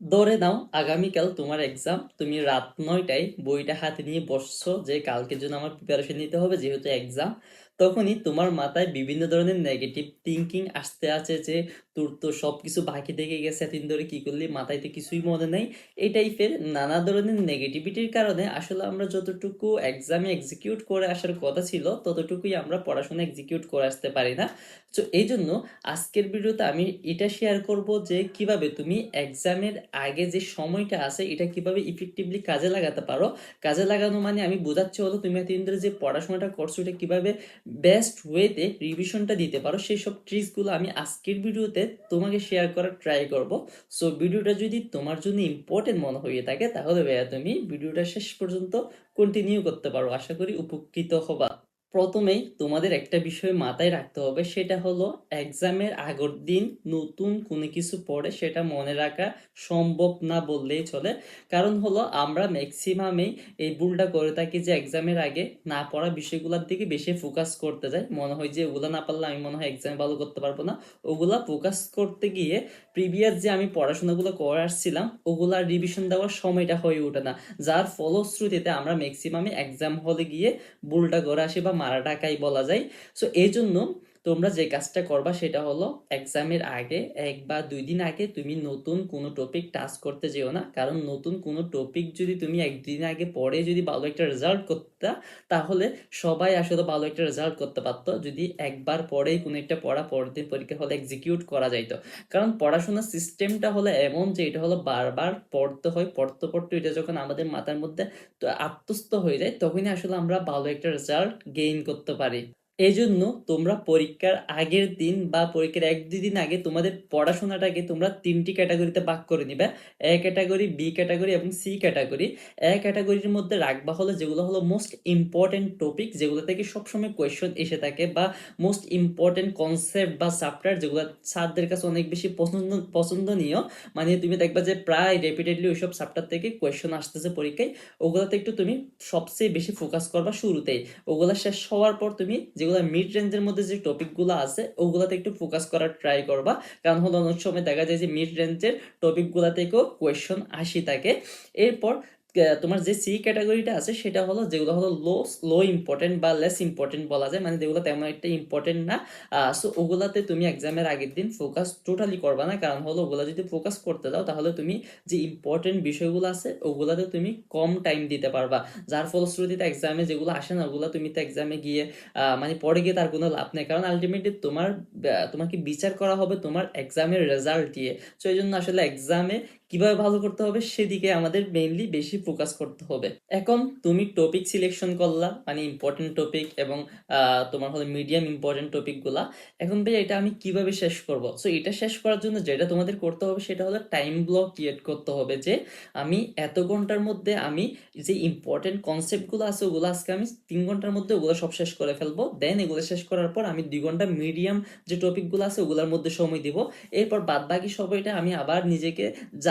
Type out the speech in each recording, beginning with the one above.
ধরে নাও আগামীকাল তোমার এক্সাম তুমি রাত নয়টায় বইটা হাতে নিয়ে বসছো যে কালকের জন্য আমার প্রিপারেশন নিতে হবে, যেহেতু এক্সাম তখনই তোমার মাথায় বিভিন্ন ধরনের নেগেটিভ থিঙ্কিং আসতে আছে যে, তোর তো সব কিছু বাকি থেকে গেছে, এতদিন ধরে কি করলি? মাথায় তো কিছুই মনে নেই। এই টাইপের নানা ধরনের নেগেটিভিটির কারণে আসলে আমরা যতটুকু এক্সামে এক্সিকিউট করে আসার কথা ছিল, ততটুকুই আমরা পড়াশোনা এক্সিকিউট করে আসতে পারি না। তো এই জন্য আজকের ভিডিওতে আমি এটা শেয়ার করব যে, কীভাবে তুমি এক্সামের আগে যে সময়টা আছে, এটা কীভাবে ইফেক্টিভলি কাজে লাগাতে পারো। কাজে লাগানো মানে আমি বোঝাচ্ছি হলো, তুমি এতদিন ধরে যে পড়াশোনাটা করছ, এটা কীভাবে বেস্ট ওয়েতে রিভিশনটা দিতে পারো। সেই সব ট্রিক্সগুলো আমি আজকের ভিডিওতে তোমাকে শেয়ার করার ট্রাই করব। সো ভিডিওটা যদি তোমার জন্য ইম্পর্টেন্ট মনে হয়ে থাকে, তাহলে ভাইয়া তুমি ভিডিওটা শেষ পর্যন্ত কন্টিনিউ করতে পারো। আশা করি উপকৃত হবা। প্রথমেই তোমাদের একটা বিষয় মাথায় রাখতে হবে, সেটা হলো এক্সামের আগের দিন নতুন কোনো কিছু পড়ে সেটা মনে রাখা সম্ভব না বললেই চলে। কারণ হলো আমরা ম্যাক্সিমামেই এই ভুলটা করে থাকি যে এক্সামের আগে না পড়া বিষয়গুলোর দিকে বেশি ফোকাস করতে যাই। মনে হয় যে ওগুলো না পারলে আমি মনে হয় এক্সাম ভালো করতে পারব না। ওগুলা ফোকাস করতে গিয়ে প্রিভিয়াস যে আমি পড়াশোনাগুলো করে আসছিলাম ওগুলার রিভিশন দেওয়ার সময়টা হয়ে ওঠে না। যার ফলশ্রুতিতে আমরা ম্যাক্সিমামে এক্সাম হলে গিয়ে ভুলটা করে আসি বা মারা টাকাই বলা যায়। সো এই জন্য তোমরা যে কাজটা করবা সেটা হলো এক্সামের আগে এক বা দুই দিন আগে তুমি নতুন কোনো টপিক টাচ করতে যেও না। কারণ নতুন কোনো টপিক যদি তুমি একদিন আগে পড়ে যদি ভালো একটা রেজাল্ট করতে, তাহলে সবাই আসলে ভালো একটা রেজাল্ট করতে পারতো। যদি একবার পরেই কোনো একটা পড়া পরের দিন পরীক্ষা হলে এক্সিকিউট করা যাইতো। কারণ পড়াশোনার সিস্টেমটা হলো এমন যে এটা হলো বারবার পড়তে হয়, পড়তে পড়তে এটা যখন আমাদের মাথার মধ্যে আত্মস্থ হয়ে যায়, তখনই আসলে আমরা ভালো একটা রেজাল্ট গেইন করতে পারি। এই জন্য তোমরা পরীক্ষার আগের দিন বা পরীক্ষার এক, দুই দিন আগে তোমাদের পড়াশোনাটাকে তোমরা তিনটি ক্যাটাগরিতে ভাগ করে নিবে। এ ক্যাটাগরি, বি ক্যাটাগরি এবং সি ক্যাটাগরি। এ ক্যাটাগরির মধ্যে রাখবা হলো যেগুলো হলো মোস্ট ইম্পর্টেন্ট টপিক যেগুলো থেকে সবসময় কোয়েশ্চন এসে থাকে বা মোস্ট ইম্পর্টেন্ট কনসেপ্ট বা চ্যাপ্টার যেগুলো স্যারদের কাছে অনেক বেশি পছন্দ, পছন্দনীয়। মানে তুমি দেখবা যে প্রায় রেপিটেডলি ওইসব চ্যাপ্টার থেকে কোয়েশ্চন আসতেছে পরীক্ষায়। ওগুলোতে একটু তুমি সবচেয়ে বেশি ফোকাস করবা শুরুতেই। ওগুলো শেষ হওয়ার পর তুমি যেগুলো মিড রেঞ্জের মধ্যে যে টপিকগুলো আছে, ওগুলাতে একটু ফোকাস করার ট্রাই করবা। কারণ হলো অনেক সময় দেখা যায় যে মিড রেঞ্জের টপিকগুলো থেকেও কোয়েশন আসি থাকে। এরপর তোমার যে সি ক্যাটাগরিটা আছে, সেটা হলো যেগুলো হলো লো লো ইম্পর্টেন্ট বা লেস ইম্পর্টেন্ট বলা যায়। মানে যেগুলো তেমন একটা ইম্পর্টেন্ট না। সো ওগুলাতে তুমি এক্সামের আগের দিন ফোকাস টোটালি করবা না। কারণ হলো ওগুলা যদি ফোকাস করতে যাও, তাহলে তুমি যে ইম্পর্টেন্ট বিষয়গুলো আছে, ওগুলাতে তুমি কম টাইম দিতে পারবা। যার ফলশ্রুতিতে এক্সামে যেগুলো আসে না, ওগুলো তুমি তো এক্সামে গিয়ে মানে পরে গিয়ে তার কোনো লাভ নেই। কারণ আলটিমেটলি তোমার তোমাকে বিচার করা হবে তোমার এক্সামের রেজাল্ট দিয়ে। তো এই জন্য আসলে এক্সামে কীভাবে ভালো করতে হবে সেদিকে আমাদের মেইনলি বেশি ফোকাস করতে হবে। এখন তুমি টপিক সিলেকশন করলা মানে ইম্পর্টেন্ট টপিক এবং তোমার হলো মিডিয়াম ইম্পর্টেন্ট টপিকগুলা এখন ভাই এটা আমি কীভাবে শেষ করব? সো এটা শেষ করার জন্য যেটা তোমাদের করতে হবে সেটা হলো টাইম ব্লক ক্রিয়েট করতে হবে যে, আমি এত ঘণ্টার মধ্যে আমি যে ইম্পর্টেন্ট কনসেপ্টগুলো আছে ওগুলো আজকে আমি তিন ঘণ্টার মধ্যে ওগুলো সব শেষ করে ফেলব। দেন এগুলো শেষ করার পর আমি দুই ঘণ্টা মিডিয়াম যে টপিকগুলো আছে ওগুলোর মধ্যে সময় দিব। এরপর বাদ বাকি সময়টা আমি আবার নিজেকে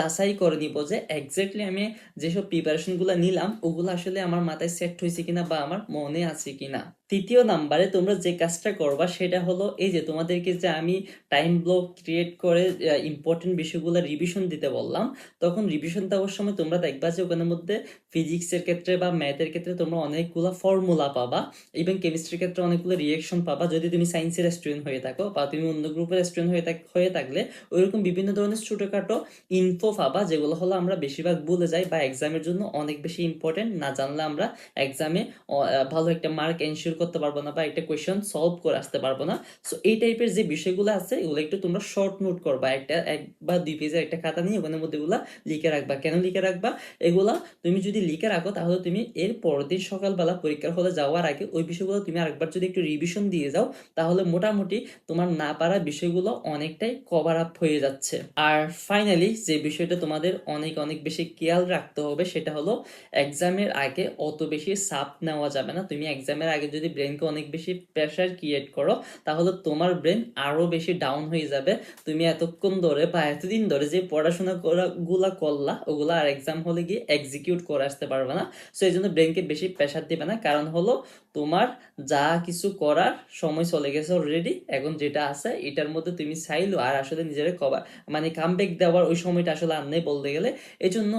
যাচাই করে নিব যে এক্স্যাক্টলি আমি যেসব প্রিপারেশনগুলো নিলাম, ওগুলো আসলে আমার মাথায় সেট হয়েছে কিনা বা আমার মনে আছে কিনা। তৃতীয় নাম্বারে তোমরা যে কাজটা করবা সেটা হলো এই যে তোমাদেরকে যে আমি টাইম ব্লক ক্রিয়েট করে ইম্পর্টেন্ট বিষয়গুলো রিভিশন দিতে বললাম, তখন রিভিশন দেওয়ার সময় তোমরা দেখবা যে ওখানের মধ্যে ফিজিক্সের ক্ষেত্রে বা ম্যাথের ক্ষেত্রে তোমরা অনেকগুলো ফর্মুলা পাবা এবং কেমিস্ট্রির ক্ষেত্রে অনেকগুলো রিয়েকশন পাবা। যদি তুমি সায়েন্সের স্টুডেন্ট হয়ে থাকো বা তুমি অন্য গ্রুপের স্টুডেন্ট হয়ে থাক, হয়ে থাকলে ওইরকম বিভিন্ন ধরনের ছোটোখাটো ইনফো পাবা যেগুলো হলো আমরা বেশিরভাগ ভুলে যাই বা এক্সামের জন্য অনেক বেশি ইম্পর্টেন্ট না জানলে আমরা এক্সামে ভালো একটা মার্ক এনশিওর করতে পারব না বা একটা কোয়েশ্চেন সলভ করে আসতে পারব না। সো এই টাইপের যে বিষয়গুলো আছে, এগুলো একটু তোমরা শর্ট নোট করবা। একটা, এক বা দুই পেজের একটা খাতা নিয়ে ওখানের মধ্যে এগুলা লিখে রাখবা। কেন লিখে রাখবা? এগুলা তুমি যদি লিখে রাখো, তাহলে তুমি এর পরের দিন সকালবেলা পরীক্ষার হলে যাওয়ার আগে ওই বিষয়গুলো তুমি আরেকবার যদি একটু রিভিশন দিয়ে যাও, তাহলে মোটামুটি তোমার না পারা বিষয়গুলো অনেকটাই কভার আপ হয়ে যাচ্ছে। আর ফাইনালি যে বিষয়টা তোমাদের অনেক অনেক বেশি খেয়াল রাখতে হবে সেটা হলো এক্সামের আগে অত বেশি চাপ নেওয়া যাবে না। তুমি এক্সামের আগে যদি ব্রেনকে অনেক বেশি প্রেশার ক্রিয়েট করো, তাহলে তোমার ব্রেন আরও বেশি ডাউন হয়ে যাবে। তুমি এতক্ষণ ধরে বা এতদিন ধরে যে পড়াশোনা করা, গুলা করলা, ওগুলা আর এক্সাম হলে গিয়ে এক্সিকিউট করে আসতে পারবে না। সো এই জন্য ব্রেনকে বেশি প্রেশার দিবে না। কারণ হলো তোমার যা কিছু করার সময় চলে গেছে অলরেডি এখন যেটা আছে, এটার মধ্যে তুমি চাইলো, আর আসলে নিজের কভার মানে কামব্যাক দেওয়ার ওই সময়টা আসলে নেই বলতে গেলে। এই জন্য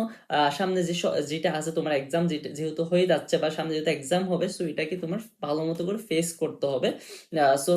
সামনে যে যেটা আছে তোমার এক্সাম যেহেতু হয়ে যাচ্ছে বা সামনে যেহেতু এক্সাম হবে সো এটাকে তোমার ভালো মতো করে ফেস করতে হবে। সো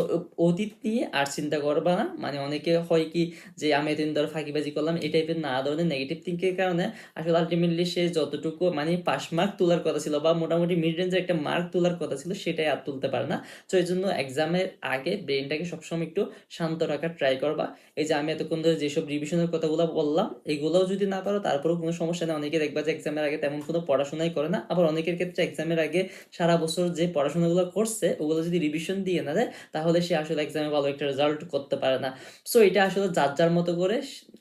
অতীত নিয়ে আর চিন্তা করবা না। মানে অনেকে হয় কি যে, আমি এতদিন ধরে ফাঁকিবাজি করলাম, এই টাইপের না ধরনের নেগেটিভ থিঙ্কিং কারণে আসলে আলটিমেটলি সে যতটুকু মানে পাস মার্ক তোলার কথা ছিল বা মোটামুটি মিড রেঞ্জের একটা মার্ক তোলার কথা ছিল, সেটাই আর তুলতে পারে না। তো এই জন্য এক্সামের আগে ব্রেনটাকে সবসময় একটু শান্ত রাখার ট্রাই করবা। এই যে আমি এতক্ষণ ধরে যেসব রিভিশনের কথাগুলো বললাম এগুলোও যদি না পারো, তারপরেও কোনো সমস্যা নেই। অনেকে দেখবা যে এক্সামের আগে তেমন কোনো পড়াশোনাই করে না। আবার অনেকের ক্ষেত্রে এক্সামের আগে সারা বছর যে পড়াশোনাগুলো করছে, ওগুলো যদি রিভিশন দিয়ে না দেয়, তাহলে সে আসলে এক্সামে ভালো একটা রেজাল্ট করতে পারে না। সো এটা আসলে যার যার মতো করে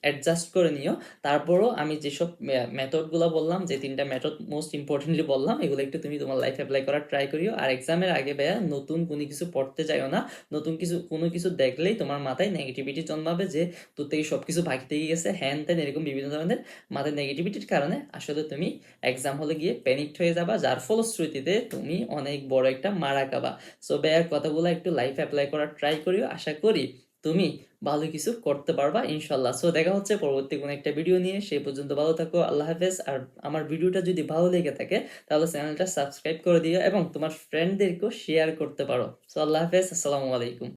অ্যাডজাস্ট করে নিও। তারপরও আমি যেসব মেথডগুলো বললাম, যে তিনটা মেথড মোস্ট ইম্পর্টেন্টলি বললাম, এগুলো একটু তুমি তোমার লাইফে অ্যাপ্লাই করার ট্রাই করিও। আর এক্সামের আগে ভাইয়া নতুন কোনো কিছু পড়তে যাইও না। নতুন কিছু, কোনো কিছু দেখলেই তোমার মাথায় নেগেটিভিটি জন্মাবে যে, তোর থেকে সব কিছু বাকি থেকে গেছে হ্যান ত্যান এরকম বিভিন্ন ধরনের মাথায় নেগেটিভিটির কারণে আসলে তুমি এক্সাম হলে গিয়ে প্যানিকড হয়ে যাবা, যার ফলশ্রুতিতে তুমি অনেক বড় একটা মারা খাবা। সো ভাইয়ার কথাগুলো একটু লাইফ অ্যাপ্লাই করার ট্রাই করিও, আশা করি তুমি ভালো কিছু করতে পারবা ইনশাল্লাহ সো দেখা হচ্ছে পরবর্তী কোনো একটা ভিডিও নিয়ে সেই পর্যন্ত ভালো থাকো, আল্লাহ হাফেজ। আর আমার ভিডিওটা যদি ভালো লেগে থাকে, তাহলে চ্যানেলটা সাবস্ক্রাইব করে দিও এবং তোমার ফ্রেন্ডদেরকেও শেয়ার করতে পারো। সো আল্লাহ হাফেজ, আসসালামু আলাইকুম।